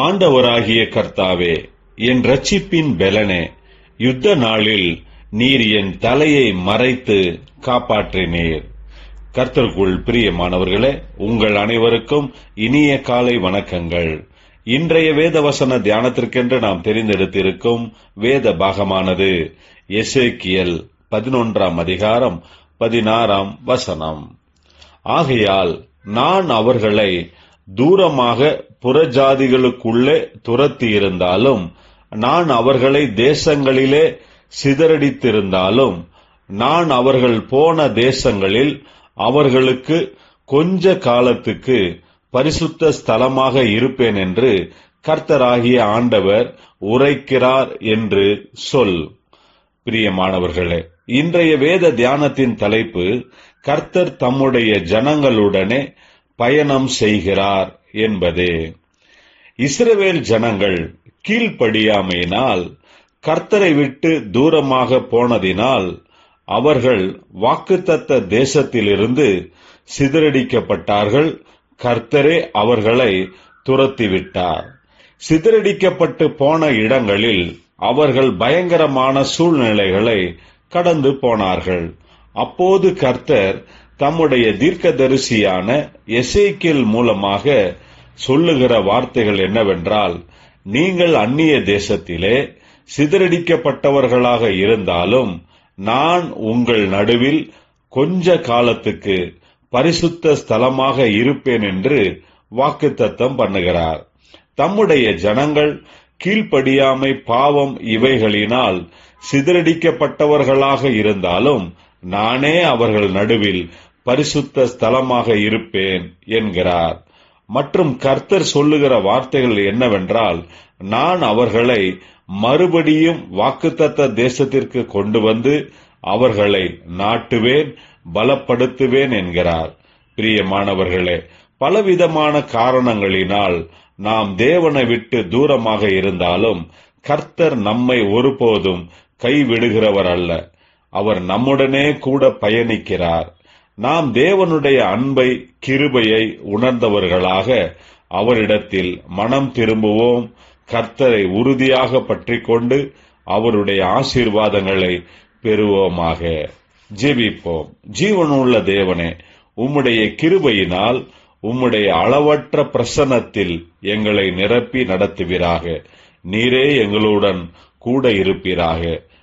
ஆண்டவராகிய கர்த்தாவே என் ரட்சிப்பின் பெலனே யுத்த நாளில் நீர் என் தலையை மறைத்து காப்பாற்றினீர். கர்த்தருக்குள் பிரியமானவர்களே உங்கள் அனைவருக்கும் இனிய காலை வணக்கங்கள். இன்றைய வேத வசன தியானத்திற்கென்று நாம் தெரிந்தெடுத்திருக்கும் வேத பாகமானது எசேக்கியல் பதினொன்றாம் அதிகாரம் பதினாறாம் வசனம். ஆகையால் நான் அவர்களை தூரமாக புறஜாதிகளுக்குள்ளே துரத்தி இருந்தாலும் நான் அவர்களை தேசங்களிலே சிதறடித்திருந்தாலும் நான் அவர்கள் போன தேசங்களில் அவர்களுக்கு கொஞ்ச காலத்துக்கு பரிசுத்த ஸ்தலமாக இருப்பேன் என்று கர்த்தராகிய ஆண்டவர் உரைக்கிறார் என்று சொல். பிரியமானவர்களே இன்றைய வேத தியானத்தின் தலைப்பு கர்த்தர் தம்முடைய ஜனங்களுடனே பயணம் செய்கிறார் என்பதே. இஸ்ரவேல் ஜனங்கள் கீழ்ப்படியாமையினால் கர்த்தரை விட்டு தூரமாக போனதினால் அவர்கள் வாக்குத்தத்த தேசத்திலிருந்து சிதறடிக்கப்பட்டார்கள். கர்த்தரே அவர்களை துரத்திவிட்டார். சிதறடிக்கப்பட்டு போன இடங்களில் அவர்கள் பயங்கரமான சூழ்நிலைகளை கடந்து போனார்கள். அப்போது கர்த்தர் தம்முடைய தீர்க்கதரிசியான எசேக்கியல் மூலமாக சொல்லுகிற வார்த்தைகள் என்னவென்றால் நீங்கள் அந்நிய தேசத்திலே சிதறடிக்கப்பட்டவர்களாக இருந்தாலும் நான் உங்கள் நடுவில் கொஞ்ச காலத்துக்கு பரிசுத்த ஸ்தலமாக இருப்பேன் என்று வாக்குத்தத்தம் பண்ணுகிறார். தம்முடைய ஜனங்கள் கீழ்ப்படியாமை பாவம் இவைகளினால் சிதறடிக்கப்பட்டவர்களாக இருந்தாலும் நானே அவர்கள் நடுவில் பரிசுத்த ஸ்தலமாக இருப்பேன் என்கிறார். மற்றும் கர்த்தர் சொல்லுகிற வார்த்தைகள் என்னவென்றால் நான் அவர்களை மறுபடியும் வாக்குத்தத்த தேசத்திற்கு கொண்டு வந்து அவர்களை நாட்டுவேன் பலப்படுத்துவேன் என்கிறார். பிரியமானவர்களே பலவிதமான காரணங்களினால் நாம் தேவனை விட்டு தூரமாக இருந்தாலும் கர்த்தர் நம்மை ஒருபோதும் கைவிடுகிறவர் அல்ல அவர் நம்முடனே கூட பயணிக்கிறார். நாம் தேவனுடைய அன்பை கிருபையை உணர்ந்தவர்களாக அவரிடத்தில் மனம் திரும்புவோம். கர்த்தரை உறுதியாக பற்றி கொண்டு அவருடைய ஆசீர்வாதங்களை பெறுவோமாக. ஜெபிப்போம். ஜீவனுள்ள தேவனே உம்முடைய கிருபையினால் உம்முடைய அளவற்ற பிரசன்னத்தில் எங்களை நிரப்பி நடத்துவீராக. நீரே எங்களுடன் கூட இருப்பீராக.